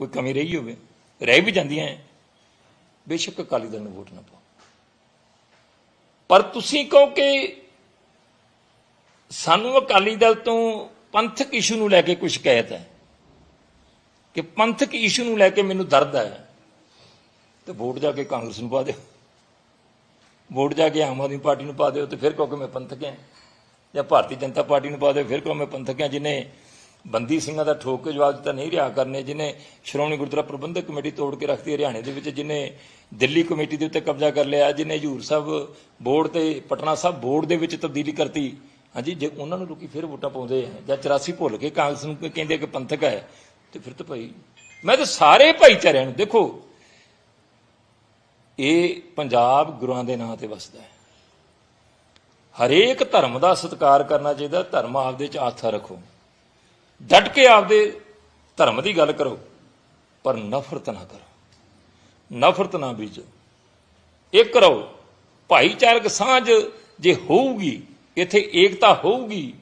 ਕੋਈ ਕਮੀ ਰਹੀ ਹੋਵੇ, ਰਹਿ ਵੀ ਜਾਂਦੀਆਂ ਹੈ ਬੇਸ਼ੱਕ ਅਕਾਲੀ ਦਲ ਨੂੰ ਵੋਟ ਨਾ ਪਾਓ। ਪਰ ਤੁਸੀਂ ਕਹੋ ਕਿ ਸਾਨੂੰ ਅਕਾਲੀ ਦਲ ਤੋਂ ਪੰਥਕ ਇਸ਼ੂ ਨੂੰ ਲੈ ਕੇ ਕੋਈ ਸ਼ਿਕਾਇਤ ਹੈ? ਕਿ ਪੰਥਕ ਇਸ਼ੂ ਨੂੰ ਲੈ ਕੇ ਮੈਨੂੰ ਦਰਦ ਹੈ, ਤੇ ਵੋਟ ਜਾ ਕੇ ਕਾਂਗਰਸ ਨੂੰ ਪਾ ਦਿਓ। ਵੋਟ ਜਾ ਕੇ ਆਮ ਆਦਮੀ ਪਾਰਟੀ ਨੂੰ ਪਾ ਦਿਓ, ਤੇ ਫਿਰ ਕਹੋ ਕਿ ਮੈਂ ਪੰਥਕ ਹਾਂ। ਜਾਂ ਭਾਰਤੀ ਜਨਤਾ ਪਾਰਟੀ ਨੂੰ ਪਾ ਦਿਓ, ਫਿਰ ਕਹੋ ਮੈਂ ਪੰਥਕ ਹਾਂ। ਜਿਨੇ ਬੰਦੀ ਸਿੰਘਾਂ ਦਾ ਠੋਕ ਕੇ ਜਵਾਬ ਦਿੱਤਾ, ਨਹੀਂ ਰਿਹਾ ਕਰਨੇ, ਜਿਨੇ ਸ਼੍ਰੋਮਣੀ ਗੁਰਦੁਆਰਾ ਪ੍ਰਬੰਧਕ ਕਮੇਟੀ ਤੋੜ ਕੇ ਰੱਖਤੀ ਹਰਿਆਣੇ ਦੇ ਵਿੱਚ, ਜਿਨੇ ਦਿੱਲੀ ਕਮੇਟੀ ਦੇ ਉੱਤੇ ਕਬਜ਼ਾ ਕਰ ਲਿਆ, ਜਿਨੇ ਹਜੂਰ ਸਾਹਿਬ ਬੋਰਡ ਤੇ, ਪਟਨਾ ਸਾਹਿਬ ਬੋਰਡ ਦੇ ਵਿੱਚ ਤਬਦੀਲੀ ਕਰਤੀ, ਹਾਂਜੀ, ਜੇ ਉਹਨਾਂ ਨੂੰ ਲੋਕੀ ਫਿਰ ਵੋਟਾਂ ਪਾਉਂਦੇ ਆ, ਜਾਂ 84 ਭੁੱਲ ਕੇ ਕਾਂਗਰਸ ਨੂੰ ਕਹਿੰਦੇ ਕਿ ਪੰਥਕ ਹੈ, ਤੇ ਫਿਰ ਤਾਂ ਭਾਈ, ਮੈਂ ਤਾਂ ਸਾਰੇ ਭਾਈਚਾਰਿਆਂ ਨੂੰ, ਦੇਖੋ, ਇਹ ਪੰਜਾਬ ਗੁਰੂਆਂ ਦੇ ਨਾਂ ਤੇ ਵਸਦਾ ਹੈ। ਹਰੇਕ ਧਰਮ ਦਾ ਸਤਿਕਾਰ ਕਰਨਾ ਚਾਹੀਦਾ, ਧਰਮ ਆਪਦੇ ਚ ਆਸਥਾ ਰੱਖੋ। ਡਟ ਕੇ ਆਪਦੇ ਧਰਮ ਦੀ ਗੱਲ ਕਰੋ ਪਰ ਨਫ਼ਰਤ ਨਾ ਕਰੋ। ਨਫ਼ਰਤ ਨਾ ਬੀਜੋ। ਇੱਕ ਰਹੋ ਭਾਈਚਾਰਕ ਸਾਂਝ ਜੇ ਹੋਊਗੀ ਇੱਥੇ ਏਕਤਾ ਹੋਊਗੀ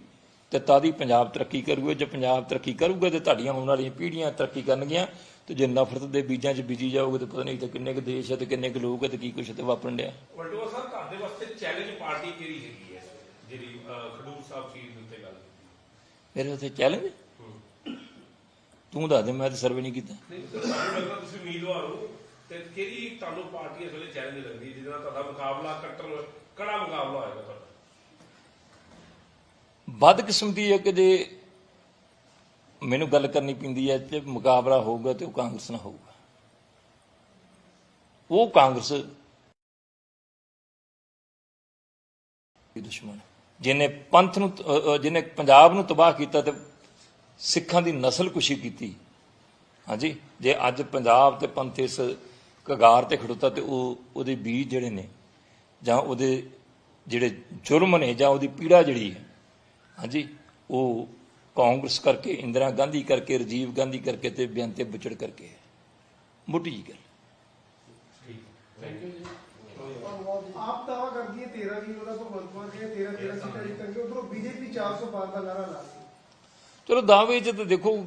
ਤੇ ਤਾਦੀ ਪੰਜਾਬ ਤਰੱਕੀ ਕਰੂਗਾ। ਜੇ ਪੰਜਾਬ ਤਰੱਕੀ ਕਰੂਗਾ ਤੇ ਤੁਹਾਡੀਆਂ ਆਉਣ ਵਾਲੀਆਂ ਪੀੜ੍ਹੀਆਂ ਤਰੱਕੀ ਕਰਨਗੀਆਂ ਤੇ ਜੇ ਨਫ਼ਰਤ ਦੇ ਬੀਜਾਂ 'ਚ ਬੀਜੀ ਜਾਓਗੇ ਤੇ ਪਤਾ ਨਹੀਂ ਤੇ ਕਿੰਨੇ ਕੁ ਦੇਸ਼ ਹੈ ਤੇ ਕਿੰਨੇ ਕੁ ਲੋਕ ਹੈ ਤੇ ਕੀ ਕੁਛ ਤੇ ਵਾਪਰਨ ਡਿਆ। ਵਲਟੋਆ ਸਾਹਿਬ ਤੁਹਾਡੇ ਵਾਸਤੇ ਚੈਲੰਜ ਪਾਰਟੀ ਕਿਹੜੀ ਹੈਗੀ ਹੈ? ਜਿਹੜੀ ਖਡੂਰ ਸਾਹਿਬ ਚੀਜ਼ ਉੱਤੇ ਗੱਲ ਕੀਤੀ। ਮੇਰੇ ਉੱਤੇ ਚੈਲੰਜ ਤੂੰ ਦੱਸ ਦੇ ਮੈਂ ਤਾਂ ਸਰਵੇ ਨਹੀਂ ਕੀਤਾ। ਨਹੀਂ ਲੱਗਦਾ ਤੁਸੀਂ ਉਮੀਦਵਾਰ ਹੋ ਤੇ ਕਿਹੜੀ ਤੁਹਾਨੂੰ ਪਾਰਟੀ ਇਸ ਵੇਲੇ ਚੈਲੰਜ ਲੱਗਦੀ ਜਿਹਦੇ ਨਾਲ ਤੁਹਾਡਾ ਮੁਕਾਬਲਾ ਕੱਟਰ ਕੜਾ ਮੁਕਾਬਲਾ ਹੋਏਗਾ ਤੁਹਾਡਾ? ਬਦਕਿਸਮਤੀ ਹੈ ਕਿ ਜੇ ਮੈਨੂੰ ਗੱਲ ਕਰਨੀ ਪੈਂਦੀ ਹੈ ਤੇ ਮੁਕਾਬਲਾ ਹੋਊਗਾ ਤੇ ਉਹ ਕਾਂਗਰਸ ਨਾਲ ਹੋਊਗਾ। ਉਹ ਕਾਂਗਰਸ ਦੁਸ਼ਮਣ। ਜਿਹਨੇ ਪੰਥ ਨੂੰ ਜਿਹਨੇ ਪੰਜਾਬ ਨੂੰ ਤਬਾਹ ਕੀਤਾ ਤੇ ਸਿੱਖਾਂ ਦੀ ਨਸਲਕੁਸ਼ੀ ਕੀਤੀ। ਹਾਂਜੀ, ਜੇ ਅੱਜ ਪੰਜਾਬ ਤੇ ਪੰਥ ਇਸ ਕਗਾਰ ਤੇ ਖੜੋਤਾ ਤੇ ਉਹ, ਉਹਦੇ ਬੀਜ ਜਿਹੜੇ ਨੇ, ਜਾਂ ਉਹਦੇ ਜਿਹੜੇ ਜੁਰਮ ਨੇ, ਜਾਂ ਉਹਦੀ ਪੀੜਾ ਜਿਹੜੀ ਹੈ, ਹਾਂਜੀ, ਉਹ ਕਾਂਗਰਸ ਕਰਕੇ, ਇੰਦਰਾ ਗਾਂਧੀ ਕਰਕੇ, ਰਾਜੀਵ ਗਾਂਧੀ ਕਰਕੇ ਤੇ ਬੇਅੰਤੇ ਬੁਚੜ ਕਰਕੇ ਹੈ। ਮੋਟੀ ਜੀ ਗੱਲ। ਆਪ ਦਾਵਾ ਕਰਦੀ ਹੈ 13 ਦੀ ਉਹਦਾ ਭਗਵੰਤ ਮਾਨ ਕਹਿੰਦੇ 13 13 ਸੀਟਾਂ ਜਿੱਤਣਗੇ ਉਧਰੋਂ ਬੀਜੇਪੀ 400 ਦਾ ਨਾਰਾ ਲਾ ਰਹੀ ਚਲੋ ਦਾਅਵੇ 'ਚ ਤਾਂ ਦੇਖੋ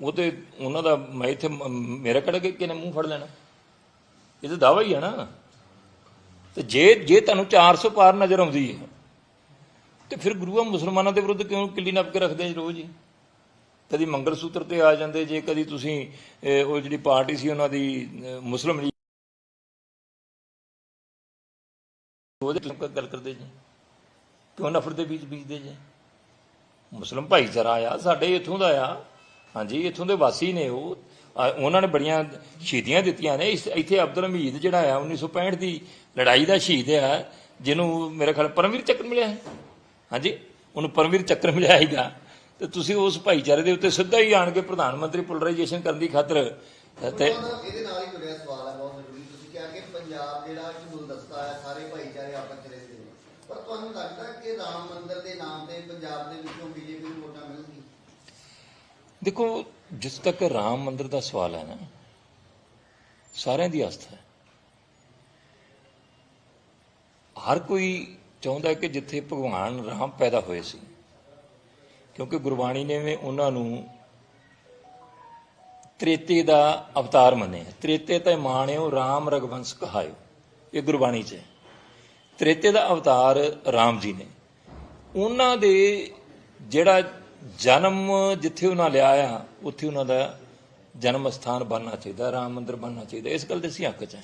ਉਹ ਤੇ ਉਹਨਾਂ ਦਾ ਮੈਂ ਇੱਥੇ ਮੇਰਾ ਕਿਹੜਾ ਕਿ ਕਿਨੇ ਮੂੰਹ ਫੜ ਲੈਣਾ? ਇਹ ਤਾਂ ਦਾਅਵਾ ਹੀ ਹੈ ਨਾ। ਤੇ ਜੇ ਜੇ ਤੁਹਾਨੂੰ 400 ਪਾਰ ਨਜ਼ਰ ਆਉਂਦੀ ਹੈ ਤੇ ਫਿਰ ਗੁਰੂਆਂ ਮੁਸਲਮਾਨਾਂ ਦੇ ਵਿਰੁੱਧ ਕਿਉਂ ਕਿੱਲੀ ਨੱਪ ਕੇ ਰੱਖਦੇ ਜੀ ਰੋਜ਼ ਹੀ? ਕਦੀ ਮੰਗਲ ਸੂਤਰ ਤੇ ਆ ਜਾਂਦੇ ਜੇ ਕਦੀ ਤੁਸੀਂ ਉਹ ਜਿਹੜੀ ਪਾਰਟੀ ਸੀ ਉਹਨਾਂ ਦੀ ਅਹ, ਮੁਸਲਿਮ ਲੀਗ। ਉਹਦੇ ਗੱਲ ਕਰਦੇ ਜੀ। ਕਿਉਂ ਨਫ਼ਰਤ ਦੇ ਬੀਜ ਬੀਜਦੇ ਜੀ? ਮੁਸਲਮ ਭਾਈਚਾਰਾ ਆ, ਸਾਡੇ ਇੱਥੋਂ ਦਾ ਆ। ਹਾਂਜੀ, ਇੱਥੋਂ ਦੇ ਵਾਸੀ ਨੇ ਉਹ। ਉਹਨਾਂ ਨੇ ਬੜੀਆਂ ਸ਼ਹੀਦੀਆਂ ਦਿੱਤੀਆਂ ਨੇ। ਇੱਥੇ ਅਬਦੁਲ ਹਮੀਦ ਜਿਹੜਾ ਆ 1965 ਦੀ ਲੜਾਈ ਦਾ ਸ਼ਹੀਦ ਆ, ਜਿਹਨੂੰ ਮੇਰੇ ਖਿਆਲ ਪਰਮਵੀਰ ਚੱਕਰ ਮਿਲਿਆ ਹੈ। ਹਾਂਜੀ, ਉਹਨੂੰ ਪਰਮਵੀਰ ਚੱਕਰ ਮਿਲਿਆ ਹੈਗਾ ਤੇ ਤੁਸੀਂ ਉਸ ਭਾਈਚਾਰੇ ਦੇ ਉੱਤੇ ਸਿੱਧਾ ਹੀ ਆਣ ਕੇ ਪ੍ਰਧਾਨ ਮੰਤਰੀ ਪੋਲਰਾਈਜੇਸ਼ਨ ਕਰਨ ਦੀ ਖਾਤਰ ਤੇ ਇਹਦੇ ਨਾਲ ਹੀ ਜੁੜਿਆ ਸਵਾਲ ਹੈ ਬਹੁਤ ਜ਼ਰੂਰੀ। ਤੁਸੀਂ ਕਿਹਾ ਕਿ ਪੰਜਾਬ ਜਿਹੜਾ ਇੱਕ ਗੁਲਦਸਤਾ ਹੈ ਸਾਰੇ ਭਾਈਚਾਰੇ ਆਪਸ ਚ ਤੁਹਾਨੂੰ ਲੱਗਦਾ ਕਿ ਰਾਮ ਮੰਦਿਰ ਦੇ ਨਾਮ ਤੇ ਪੰਜਾਬ ਦੇ ਵਿੱਚੋਂ ਬੀਜੇਪੀ ਨੂੰ ਵੋਟਾਂ ਮਿਲਣਗੀਆਂ? ਦੇਖੋ, ਜਿਸ ਤੱਕ ਰਾਮ ਮੰਦਿਰ ਦਾ ਸਵਾਲ ਹੈ ਨਾ, ਸਾਰਿਆਂ ਦੀ ਆਸਥਾ ਹੈ। ਹਰ ਕੋਈ ਚਾਹੁੰਦਾ ਕਿ ਜਿੱਥੇ ਭਗਵਾਨ ਰਾਮ ਪੈਦਾ ਹੋਏ ਸੀ, ਕਿਉਂਕਿ ਗੁਰਬਾਣੀ ਨੇ ਵੀ ਉਹਨਾਂ ਨੂੰ ਤ੍ਰੇਤੇ ਦਾ ਅਵਤਾਰ ਮੰਨਿਆ। ਤ੍ਰੇਤੇ ਤੇ ਮਾਣਿਓ, ਰਾਮ ਰਗਵੰਸ ਕਹਾਇਓ। ਇਹ ਗੁਰਬਾਣੀ 'ਚ ਹੈ। ਤ੍ਰੇਤੇ ਦਾ ਅਵਤਾਰ ਰਾਮ ਜੀ ਨੇ। ਉਹਨਾਂ ਦੇ ਜਿਹੜਾ ਜਨਮ ਜਿੱਥੇ ਉਹਨਾਂ ਲਿਆ ਆ, ਉੱਥੇ ਉਹਨਾਂ ਦਾ ਜਨਮ ਸਥਾਨ ਬਣਨਾ ਚਾਹੀਦਾ, ਰਾਮ ਮੰਦਿਰ ਬਣਨਾ ਚਾਹੀਦਾ। ਇਸ ਗੱਲ ਦੇ ਅਸੀਂ ਹੱਕ 'ਚ ਹਾਂ।